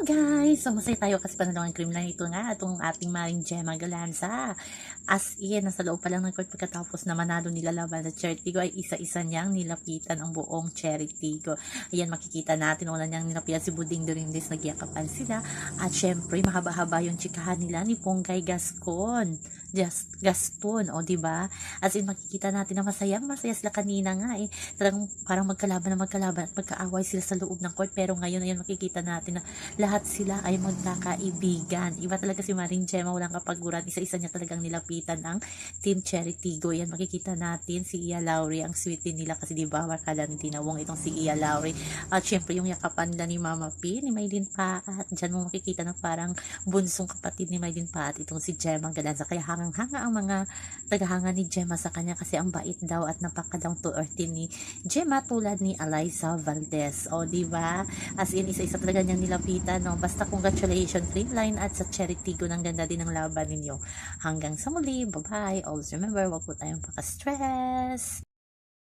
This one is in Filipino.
Guys! So masaya tayo kasi panalawang cream lang ito nga itong ating Maring Gemma Galanza. As in, nasa loob pa lang ng court pagkatapos na manalo nila laban sa Cherry Tigo ay isa-isa niyang nilapitan ang buong Cherry Tigo. Ayan makikita natin una niyang nilapitan si Buding Durindis nagyakapan sila at syempre mahaba-haba yung chikahan nila ni Ponggay Gascon. Just Gaston, o di ba? As in makikita natin na masayang masaya sila kanina nga eh. Talagang parang magkalaban na magkalaban at magkaaway sila sa loob ng court pero ngayon ayan makikita natin na lahat sila ay magkakaibigan. Iba talaga si Maring Gemma, walang kapaguran. Isa-isa niya talagang nilapitan ang Team Cherry Tigo. Yan, makikita natin si Iya Lowry, ang sweet nila kasi di ba, wakala ni Tinawong itong si Iya Lowry. At syempre yung yakapan nila ni Mama P, ni Maylin Pa, at dyan mo makikita na parang bunsong kapatid ni Maylin Pa at itong si Gemma Galanza. Kaya hangang-hanga ang mga tagahanga ni Gemma sa kanya kasi ang bait daw at napaka down to earth ni Gemma tulad ni Eliza Valdez. O, di ba? As in, isa-isa talaga niyang nilapitan, no? Basta congratulations, Creamline at sa Cherry Tigo, ng ganda din ng laban ninyo. Hanggang sa muli, bye-bye. Always remember, wag po tayong paka-stress.